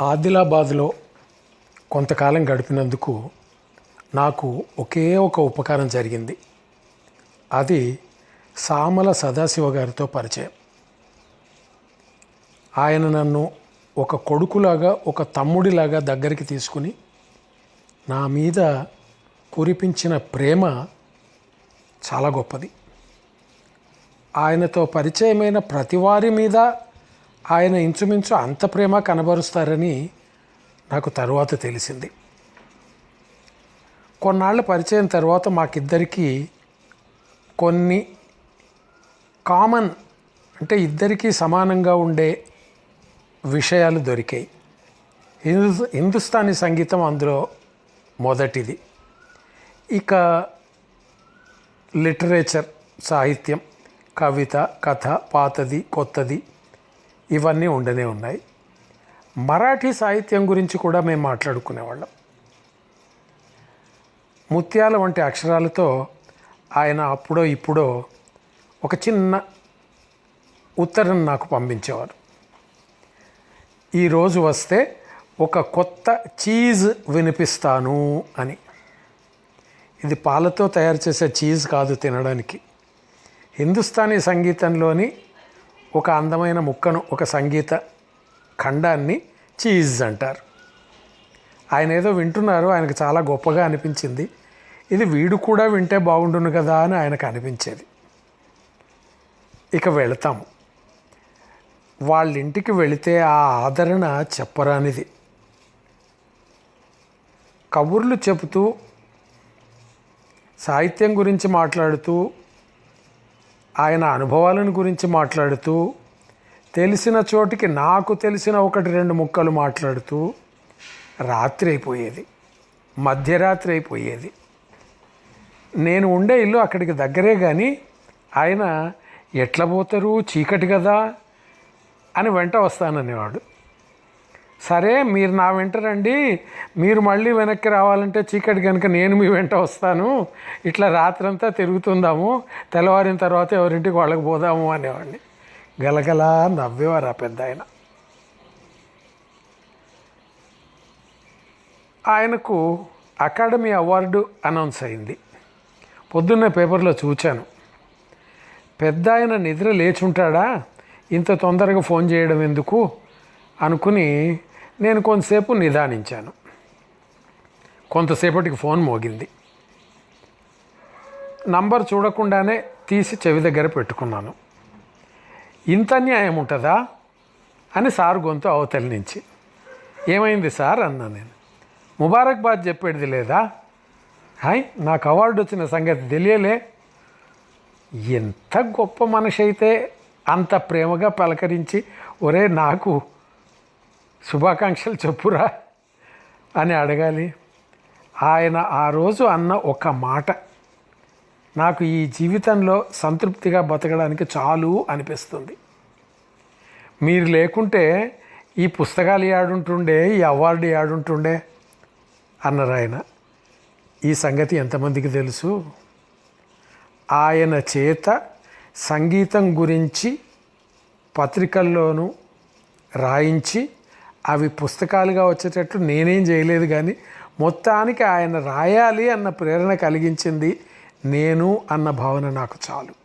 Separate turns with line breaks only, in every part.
ఆదిలాబాద్లో కొంతకాలం గడిపినందుకు నాకు ఒకే ఒక ఉపకారం జరిగింది. అది సామల సదాశివ గారితో పరిచయం. ఆయన నన్ను ఒక కొడుకులాగా ఒక తమ్ముడిలాగా దగ్గరికి తీసుకుని నా మీద కురిపించిన ప్రేమ చాలా గొప్పది. ఆయనతో పరిచయమైన ప్రతివారి మీద ఆయన ఇంచుమించు అంత ప్రేమ కనబరుస్తారని నాకు తరువాత తెలిసింది. కొన్నాళ్ళ పరిచయం తర్వాత మాకిద్దరికీ కొన్ని కామన్ అంటే ఇద్దరికీ సమానంగా ఉండే విషయాలు దొరికాయి. హిందు హిందుస్థానీ సంగీతం అందులో మొదటిది. ఇక లిటరేచర్ సాహిత్యం కవిత కథ పాతది కొత్తది ఇవన్నీ ఉండనే ఉన్నాయి. మరాఠీ సాహిత్యం గురించి కూడా మేము మాట్లాడుకునేవాళ్ళం. ముత్యాల వంటి అక్షరాలతో ఆయన అప్పుడో ఇప్పుడో ఒక చిన్న ఉత్తరం నాకు పంపించేవారు. ఈరోజు వస్తే ఒక కొత్త చీజ్ వినిపిస్తాను అని. ఇది పాలతో తయారు చేసే చీజ్ కాదు తినడానికి. హిందుస్థానీ సంగీతంలోని ఒక అందమైన ముక్కను ఒక సంగీత ఖండాన్ని చీజ్ అంటారు. ఆయన ఏదో వింటున్నారు ఆయనకు చాలా గొప్పగా అనిపించింది. ఇది వీడు కూడా వింటే బాగుండును కదా అని ఆయనకు అనిపించేది. ఇక వెళతాము. వాళ్ళ ఇంటికి వెళితే ఆ ఆదరణ చెప్పరానిది. కబుర్లు చెబుతూ సాహిత్యం గురించి మాట్లాడుతూ ఆయన అనుభవాలను గురించి మాట్లాడుతూ తెలిసిన చోటికి నాకు తెలిసిన ఒకటి రెండు ముక్కలు మాట్లాడుతూ రాత్రి అయిపోయేది మధ్యరాత్రి అయిపోయేది నేను ఉండే ఇల్లు అక్కడికి దగ్గరే కానీ ఆయన ఎట్లా పోతారు చీకటి కదా అని వెంట వస్తాననేవాడు. సరే మీరు నా వెంట రండి. మీరు మళ్ళీ వెనక్కి రావాలంటే చీకటి కనుక నేను మీ వెంట వస్తాను. ఇట్లా రాత్రంతా తిరుగుతుందాము. తెల్లవారిన తర్వాత ఎవరింటికి వాళ్ళకి పోదాము అనేవాడిని. గలగలా నవ్వేవారు ఆ పెద్ద ఆయన. ఆయనకు అకాడమీ అవార్డు అనౌన్స్ అయింది. పొద్దున్నే పేపర్లో చూచాను. పెద్ద ఆయన నిద్ర లేచుంటాడా? ఇంత తొందరగా ఫోన్ చేయడం ఎందుకు? అనుకుని నేను కొంతసేపు నిదానించాను. కొంతసేపటికి ఫోన్ మోగింది. నంబర్ చూడకుండానే తీసి చెవి దగ్గర పెట్టుకున్నాను. ఇంత అన్యాయం ఉంటుందా? అని సార్ గొంతు అవతలి నుంచి. ఏమైంది సార్? అన్నా నేను. ముబారక్బాద్ చెప్పేది లేదా? హాయ్ నాకు అవార్డు వచ్చిన సంగతి తెలియలే. ఎంత గొప్ప మనిషి అయితే అంత ప్రేమగా పలకరించి ఒరే నాకు శుభాకాంక్షలు చెప్పురా అని అడగాలి. ఆయన ఆ రోజు అన్న ఒక మాట నాకు ఈ జీవితంలో సంతృప్తిగా బతకడానికి చాలు అనిపిస్తుంది. మీరు లేకుంటే ఈ పుస్తకాలు ఆడుంటుండే ఈ అవార్డు ఆడుంటుండే అన్నారు ఆయన. ఈ సంగతి ఎంతమందికి తెలుసు? ఆయన చేత సంగీతం గురించి పత్రికల్లోనూ రాయించి అవి పుస్తకాలుగా వచ్చేటట్లు నేనేం చేయలేదు కానీ మొత్తానికి ఆయన రాయాలి అన్న ప్రేరణ కలిగించింది నేను అన్న భావన నాకు చాలు.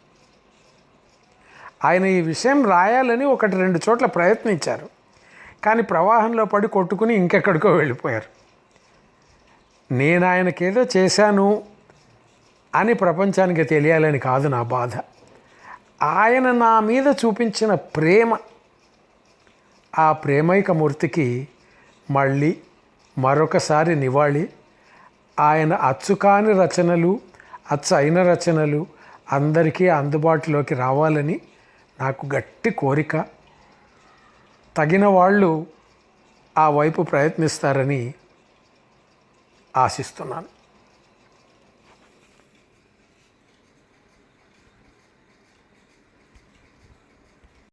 ఆయన ఈ విషయం రాయాలని ఒకటి రెండు చోట్ల ప్రయత్నించారు. కానీ ప్రవాహంలో పడి కొట్టుకుని ఇంకెక్కడికో వెళ్ళిపోయారు. నేను ఆయనకేదో చేశాను అని ప్రపంచానికి తెలియాలని కాదు నా బాధ. ఆయన నా మీద చూపించిన ప్రేమ ఆ ప్రేమైక మూర్తికి మళ్ళీ మరొకసారి నివాళి. ఆయన అచ్చుకాని రచనలు అచ్చు అయిన రచనలు అందరికీ అందుబాటులోకి రావాలని నాకు గట్టి కోరిక. తగిన వాళ్ళు ఆ వైపు ప్రయత్నిస్తారని ఆశిస్తున్నాను.